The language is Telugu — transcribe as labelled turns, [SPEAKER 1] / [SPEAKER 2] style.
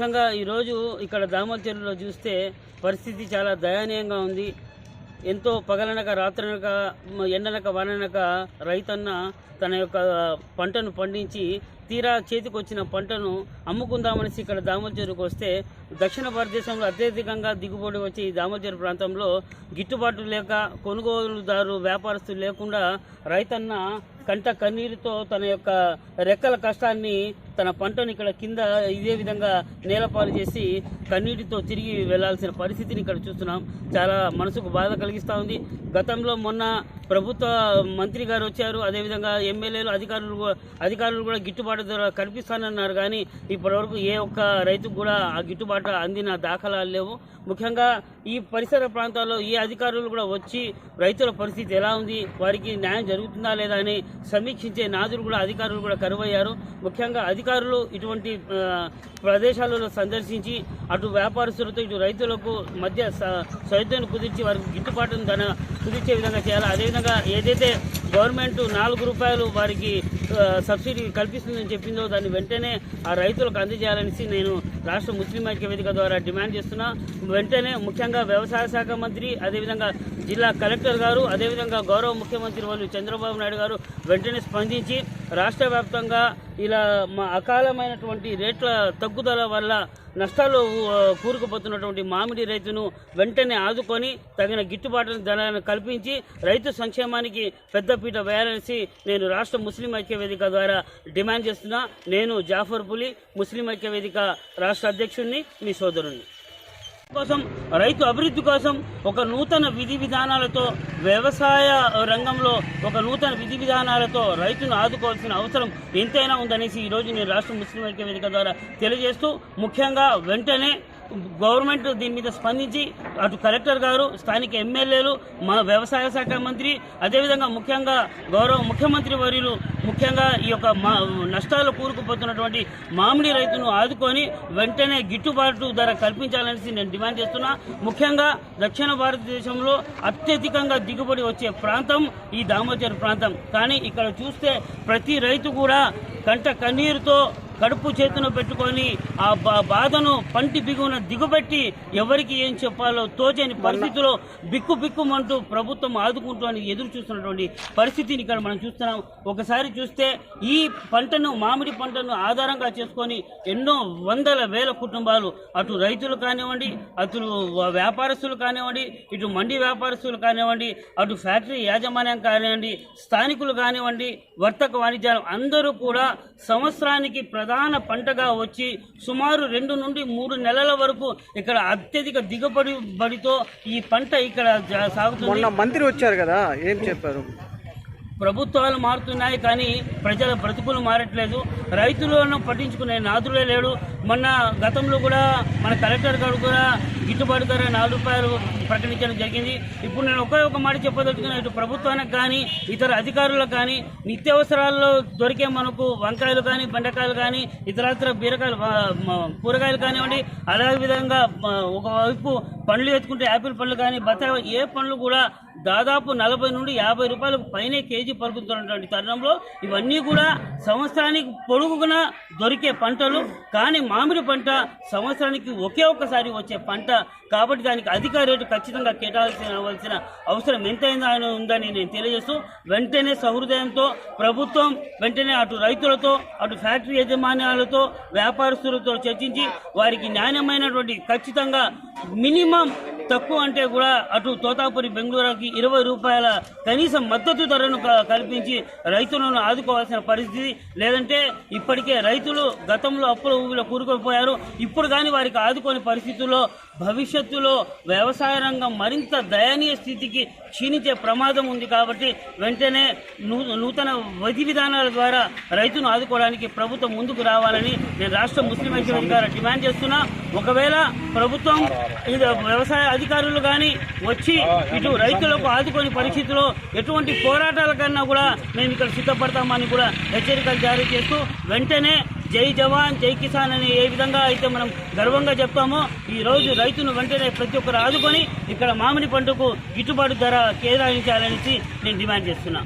[SPEAKER 1] ముఖ్యంగా ఈరోజు ఇక్కడ దామల్చెరులో చూస్తే పరిస్థితి చాలా దయనీయంగా ఉంది. ఎంతో పగలనక రాత్రనక ఎండనక వాననక రైతన్న తన యొక్క పంటను పండించి తీరా చేతికి వచ్చిన పంటను అమ్ముకుందామనేసి ఇక్కడ దామల్చెరుకు వస్తే దక్షిణ భారతదేశంలో అత్యధికంగా దిగుబడి వచ్చే ఈ దామల్చెరు ప్రాంతంలో గిట్టుబాటు లేక కొనుగోలుదారు వ్యాపారస్తులు లేకుండా రైతన్న కంట కన్నీరుతో తన యొక్క రెక్కల కష్టాన్ని తన పంటను ఇక్కడ కింద ఇదే విధంగా నేలపాలు చేసి కన్నీటితో తిరిగి వెళ్ళాల్సిన పరిస్థితిని ఇక్కడ చూస్తున్నాం. చాలా మనసుకు బాధ కలిగిస్తూ ఉంది. గతంలో మొన్న ప్రభుత్వ మంత్రి గారు వచ్చారు. అదేవిధంగా ఎమ్మెల్యేలు అధికారులు అధికారులు కూడా గిట్టుబాటు ధర కల్పిస్తానన్నారు కానీ ఇప్పటివరకు ఏ ఒక్క రైతుకు కూడా ఆ గిట్టుబాటు అందిన దాఖలాలు లేవు. ముఖ్యంగా ఈ పరిసర ప్రాంతాల్లో ఏ అధికారులు కూడా వచ్చి రైతుల పరిస్థితి ఎలా ఉంది? వారికి న్యాయం జరుగుతుందా లేదా అని సమీక్షించే నాదులు కూడా అధికారులు కూడా కరువయ్యారు. ముఖ్యంగా అధికారులు ఇటువంటి ప్రదేశాలలో సందర్శించి అటు వ్యాపారస్తులతో ఇటు రైతులకు మధ్య స- కుదిర్చి వారికి గిట్టుబాటును ధన కుదిర్చే విధంగా చేయాలి. అదేవిధంగా ఏదైతే గవర్నమెంట్ నాలుగు రూపాయలు వారికి సబ్సిడీ కల్పిస్తుందని చెప్పిందో దాన్ని వెంటనే ఆ రైతులకు అందజేయాలనేసి నేను రాష్ట్ర ముస్లిం ఐక్య వేదిక ద్వారా డిమాండ్ చేస్తున్నా. వెంటనే ముఖ్యంగా వ్యవసాయ శాఖ మంత్రి అదేవిధంగా జిల్లా కలెక్టర్ గారు అదేవిధంగా గౌరవ ముఖ్యమంత్రి వాళ్ళు చంద్రబాబు నాయుడు గారు వెంటనే స్పందించి రాష్ట్ర వ్యాప్తంగా ఇలా మా అకాలమైనటువంటి రేట్ల తగ్గుదల వల్ల నష్టాలు కూరుకుపోతున్నటువంటి మామిడి రైతును వెంటనే ఆదుకొని తగిన గిట్టుబాటు ధరలను కల్పించి రైతు సంక్షేమానికి పెద్దపీట వేయాలనేసి నేను రాష్ట్ర ముస్లిం ఐక్య వేదిక ద్వారా డిమాండ్ చేస్తున్నా. నేను జాఫర్ పులి ముస్లిం ఐక్య వేదిక రాష్ట్ర అధ్యక్షుడిని మీ సోదరుణ్ణి. కోసం రైతు అభివృద్ధి కోసం ఒక నూతన విధి విధానాలతో వ్యవసాయ రంగంలో ఒక నూతన విధి విధానాలతో రైతును ఆదుకోవాల్సిన అవసరం ఎంతైనా ఉందనేసి ఈరోజు నేను రాష్ట్ర ముస్లిం ఐక్య వేదిక ద్వారా తెలియజేస్తూ ముఖ్యంగా వెంటనే గవర్నమెంట్ దీని మీద స్పందించి అటు కలెక్టర్ గారు స్థానిక ఎమ్మెల్యేలు మా వ్యవసాయ శాఖ మంత్రి అదేవిధంగా ముఖ్యంగా గౌరవ ముఖ్యమంత్రి వర్యులు ముఖ్యంగా ఈ యొక్క మా నష్టాలు కూరుకుపోతున్నటువంటి మామిడి రైతును ఆదుకొని వెంటనే గిట్టుబాటు ధర కల్పించాలనేసి నేను డిమాండ్ చేస్తున్నా. ముఖ్యంగా దక్షిణ భారతదేశంలో అత్యధికంగా దిగుబడి వచ్చే ప్రాంతం ఈ దామోచర్ ప్రాంతం. కానీ ఇక్కడ చూస్తే ప్రతి రైతు కూడా కంట కన్నీరుతో కడుపు చేతున పెట్టుకొని ఆ బా- బాధను పంటి బిగున దిగుబెట్టి ఎవరికి ఏం చెప్పాలో తోచని పరిస్థితిలో బిక్కు బిక్కుమంటూ ప్రభుత్వం ఆదుకుంటూ అని ఎదురు చూస్తున్నటువంటి పరిస్థితిని ఇక్కడ మనం చూస్తున్నాం. ఒకసారి చూస్తే ఈ పంటను మామిడి పంటను ఆధారంగా చేసుకొని ఎన్నో వందల వేల కుటుంబాలు అటు రైతులు కానివ్వండి అటు వ్యాపారస్తులు కానివ్వండి ఇటు మండి వ్యాపారస్తులు కానివ్వండి అటు ఫ్యాక్టరీ యాజమాన్యం కానివ్వండి స్థానికులు కానివ్వండి వర్తక వాణిజ్యాలు అందరూ కూడా సంవత్సరానికి ప్రధాన పంటగా వచ్చి సుమారు రెండు నుండి మూడు నెలల వరకు ఇక్కడ అత్యధిక దిగుబడి బడితో ఈ పంట ఇక్కడ సాగుతుంది.
[SPEAKER 2] మంత్రి వచ్చారు కదా ఏం చెప్పారు?
[SPEAKER 1] ప్రభుత్వాలు మారుతున్నాయి కానీ ప్రజల బ్రతుకులు మారట్లేదు. రైతులను పట్టించుకునే నాదులే లేడు. మొన్న గతంలో కూడా మన కలెక్టర్ గారు కూడా గిట్టుబాటు ధర నాలుగు రూపాయలు ప్రకటించడం జరిగింది. ఇప్పుడు నేను ఒకే ఒక మాట చెప్పదలుచుకున్నా ఇటు ప్రభుత్వానికి కానీ ఇతర అధికారులకు కానీ నిత్యావసరాల్లో దొరికే మనకు వంకాయలు కానీ బెండకాయలు కానీ ఇతరత్ర బీరకాయలు కూరగాయలు కానివ్వండి అలాగే విధంగా ఒకవైపు పండ్లు ఎత్తుకుంటే యాపిల్ పండ్లు కానీ బత్తాయి ఏ పండ్లు కూడా దాదాపు నలభై నుండి యాభై రూపాయలు పైనే కేజీ పలుకుతున్నటువంటి తరుణంలో ఇవన్నీ కూడా సంవత్సరానికి పొడుగున దొరికే పంటలు కానీ మామిడి పంట సంవత్సరానికి ఒకే ఒక్కసారి వచ్చే పంట కాబట్టి దానికి అధిక రేటు ఖచ్చితంగా కేటాయించవలసిన అవసరం ఎంతైనా ఉందని నేను తెలియజేస్తూ వెంటనే సహృదయంతో ప్రభుత్వం వెంటనే అటు రైతులతో అటు ఫ్యాక్టరీ యజమాన్యాలతో వ్యాపారస్తులతో చర్చించి వారికి నాణ్యమైనటువంటి ఖచ్చితంగా మినిమం తక్కువ అంటే కూడా అటు తోతాపురి బెంగళూరుకి ఇరవై రూపాయల కనీస మద్దతు ధరను కల్పించి రైతులను ఆదుకోవాల్సిన పరిస్థితి లేదంటే ఇప్పటికే రైతులు గతంలో అప్పుల ఊబిలో కూరుకుపోయారు. ఇప్పుడు కానీ వారికి ఆదుకోని పరిస్థితుల్లో భవిష్యత్తులో వ్యవసాయ రంగం మరింత దయనీయ స్థితికి క్షీణించే ప్రమాదం ఉంది కాబట్టి వెంటనే నూతన విధి విధానాల ద్వారా రైతును ఆదుకోవడానికి ప్రభుత్వం ముందుకు రావాలని నేను రాష్ట్ర ముస్లిం ఐక్యవేదిక గారు డిమాండ్ చేస్తున్నా. ఒకవేళ ప్రభుత్వం ఇది వ్యవసాయ అధికారులు కానీ వచ్చి ఇటు రైతులకు ఆదుకోని పరిస్థితిలో ఎటువంటి పోరాటాల కన్నా కూడా మేము ఇక్కడ సిద్ధపడతామని కూడా హెచ్చరికలు జారీ చేస్తూ వెంటనే జై జవాన్ జై కిసాన్ అని ఏ విధంగా అయితే మనం గర్వంగా చెప్తామో ఈ రోజు రైతును వెంటనే ప్రతి ఒక్కరు ఆదుకొని ఇక్కడ మామిడి పంటకు గిట్టుబాటు ధర కేటాయించాలనేసి నేను డిమాండ్ చేస్తున్నా.